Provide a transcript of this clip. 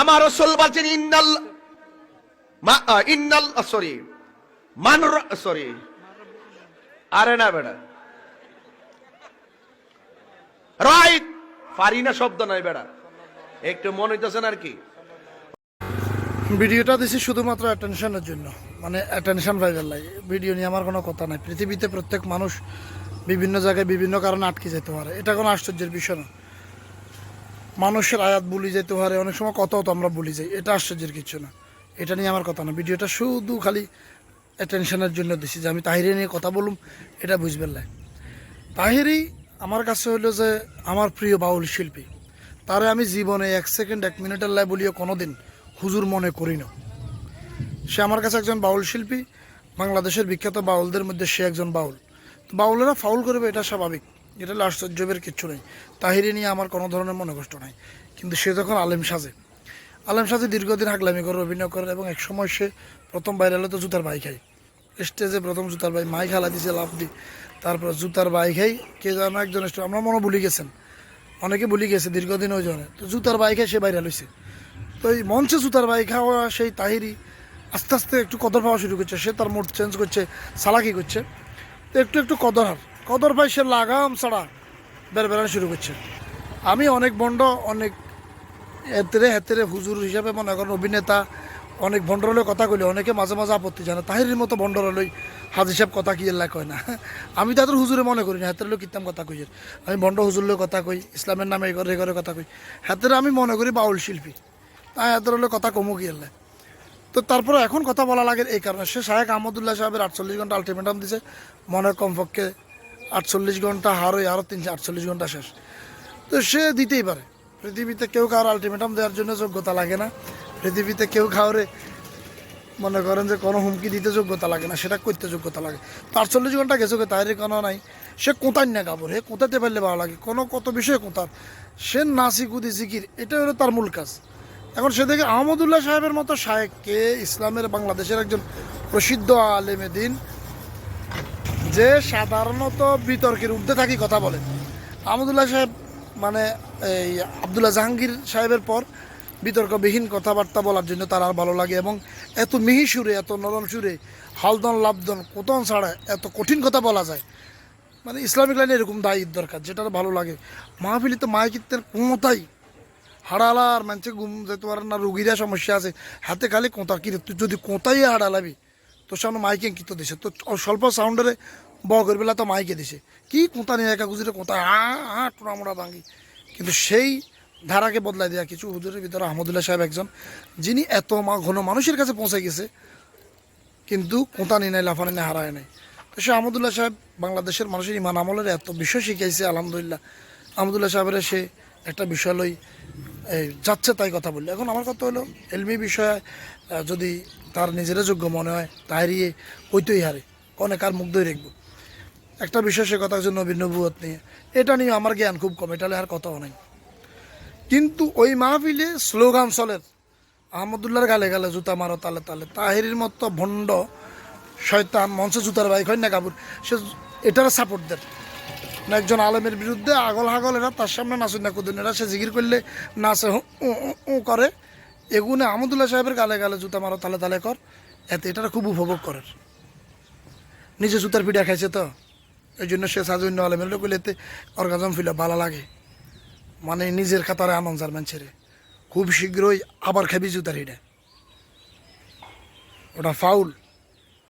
আমার রসুল বলছেন, ইন্নাল ইন্নাল সরি, মান সরি। আরে না বেড়া রাইট পারি না শব্দ নাই বেড়া একটু মনে হইতেছে না আর কি। ভিডিওটা দিছি শুধুমাত্র অ্যাটেনশনের জন্য মানে অ্যাটেনশন পাইবার লাগে ভিডিও নিয়ে আমার কোনো কথা নাই। পৃথিবীতে প্রত্যেক মানুষ বিভিন্ন জায়গায় বিভিন্ন কারণে আটকে যেতে পারে। এটা কোনো আশ্চর্যের বিষয় না। মানুষের আয়াত বলি যেতে পারে, অনেক সময় কথাও তো আমরা বলি যাই। এটা আশ্চর্যের কিছু না। এটা নিয়ে আমার কথা না। ভিডিওটা শুধু খালি অ্যাটেনশনের জন্য দিছি যে আমি তাহিরে নিয়ে কথা বলুম, এটা বুঝবেন না। তাহিরি আমার কাছে হলো যে আমার প্রিয় বাউল শিল্পী। তারে আমি জীবনে এক সেকেন্ড এক মিনিটের লাই বলিও কোনোদিন হুজুর মনে করি না। সে আমার কাছে একজন বাউল শিল্পী, বাংলাদেশের বিখ্যাত বাউলদের মধ্যে সে একজন বাউল। বাউলেরা ফাউল করবে, এটা স্বাভাবিক। এটা হলো আশ্চর্যের কিচ্ছু নেই। তাহিরি নিয়ে আমার কোনো ধরনের মনে কষ্ট নাই। কিন্তু সে যখন আলেম সাজে আলেম সাজে দীর্ঘদিন হাগলামি করে, অভিনয় করে এবং এক সময় সে প্রথম বাইরে হলে তো জুতার বাই খায়। স্টেজে প্রথম জুতার বাই, মাই খেলা দিছে লাভ দি। তারপর জুতার বাই খাই কে যেন একজন আমরা মনে ভুলে গেছেন। অনেকে ভুলে গেছে দীর্ঘদিন ওই জন্য তো জুতার বাই খাই সে বাইরে লইছে তো এই মঞ্চে জুতার বাই খাওয়া সেই তাহিরি আস্তে আস্তে একটু কদর পাওয়া শুরু করছে। সে তার মুড চেঞ্জ করছে সালাকি করছে। তো একটু একটু কদর হার কদর পাই সে লাগাম ছাড়া বের বেড়ানো শুরু করছে। আমি অনেক বন্ড, অনেক হেতেরে হেতেরে হুজুর হিসাবে মনে করেন অভিনেতা, অনেক ভণ্ডরলৈ কথা কইলে অনেকে মাঝে মাঝে আপত্তি জানে তাহিরির মতো ভণ্ডরলৈ হাজি সাহেব কথা কি এল্লা কয় না? আমি তাদের হুজুরে মনে করি না, হাতের লোক কিতাম কথা কই আমি ভণ্ড হুজুরলৈ কথা কই, ইসলামের নামে এগরে এগরে কথা কই। হাতের আমি মনে করি বাউল শিল্পী, তাই হাতের হলে কথা কমু কি এল্লা। তো তারপরে এখন কথা বলা লাগে এই কারণে। সে শাহেক আহমদুল্লাহ সাহেবের আটচল্লিশ ঘণ্টা আলটিমেটাম দিছে মনে কমপক্ষে আটচল্লিশ ঘণ্টা হার হারই আরও তিনশো আটচল্লিশ ঘণ্টা শেষ। তো সে দিতেই পারে। পৃথিবীতে কেউ কারোর আলটিমেটাম দেওয়ার জন্য যোগ্যতা লাগে না। পৃথিবীতে কেউ কাউরে মনে করেন যে কোনো হুমকি দিতে যোগ্যতা লাগে না, সেটা করতে যোগ্যতা লাগে। আটচল্লিশ ঘণ্টা গেছে তাইরে কোনো নাই। সে কোথায় না কাপড় হে কোথাতে পারলে ভালো লাগে? কোনো কত বিষয়ে কোথার? সে নাসি কুদি জিকির এটা হলো তার মূল কাজ। এখন সে দেখে আহমদুল্লাহ সাহেবের মতো শায়েককে ইসলামের বাংলাদেশের একজন প্রসিদ্ধ আলেমে দিন যে সাধারণত বিতর্কের ঊর্ধ্বে থাকি কথা বলে। আহমদুল্লাহ সাহেব মানে এই আবদুল্লাহ জাহাঙ্গীর সাহেবের পর বিতর্কবিহীন কথাবার্তা বলার জন্য তার আর ভালো লাগে এবং এত মিহি সুরে, এত নরম সুরে, হালদন লাভদন কোতন ছাড়া এত কঠিন কথা বলা যায়। মানে ইসলামিক লাইনে এরকম দায়িত্ব দরকার যেটা ভালো লাগে। মাহফিলি তো মায়কিত্বের কোঁতাই হাড়ালার মানুষে ঘুম যেতে পারে না, রুগীরা সমস্যা আছে। হাতে খালি কোঁতা কি যদি কোঁতাই হাড়ালাবি তোর সামনে মাইকে কিতো দিছে। তো স্বল্প সাউন্ডারে বগের বেলা তো মাইকে দিছে। কি কোঁতা নিয়ে একা গুজরে কোঁতা হা হা টোনা মোড়া ভাঙি। কিন্তু সেই ধারাকে বদলাই দেওয়া কিছু হুজুরের ভিতরে আহমদুল্লাহ সাহেব একজন, যিনি এত ঘন মানুষের কাছে পৌঁছে গেছে, কিন্তু কোঁতা নিয়ে লাফানি নিয়ে হারায় নাই। তো সে আহমদুল্লাহ সাহেব বাংলাদেশের মানুষের ইমান আমলের এত বিষয় শিখাইছে, আলহামদুলিল্লাহ। আহমদুল্লাহ সাহেবের সে একটা বিষয় লই যাচ্ছে তাই কথা বলল। এখন আমার কথা হলো, এলমি বিষয়ে যদি তার নিজেরা যোগ্য মনে হয় তাহারিয়ে কইতেই হারে। অনেক আর মুগ্ধই রাখব? একটা সে কথা হচ্ছে নবীন নবুয়ত নিয়ে। এটা নিয়ে আমার জ্ঞান খুব কম, এটা আর কথাও নাই। কিন্তু ওই মাহফিলে স্লোগান চলের। আহমদুল্লাহর গালে গালে জুতা মারো তালে তালে। তাহিরির মতো ভণ্ড শয়তান মঞ্চে জুতার বাইক হয় না কাপুর সে এটার সাপোর্ট দেয়। একজন আলেমের বিরুদ্ধে আগল হাগল এরা, তার সামনে নাচুন না কুদিন। এরা সে জিগির করলে নাচে উ করে। এগুনে আহমদুল্লাহ সাহেবের গালে গালে জুতা মারো, তালে তালে কর। এতে এটা খুব উপভোগ করে নিজে জুতার পিঠা খাইছে তো? এই জন্য সে সাজন্য আলেমের লোক এতে অর্গাজম ফিল ভালো লাগে। মানে নিজের খাতারে আনন্দ আর ছেড়ে খুব শীঘ্রই আবার খাবি জুতার হিডে ওটা ফাউল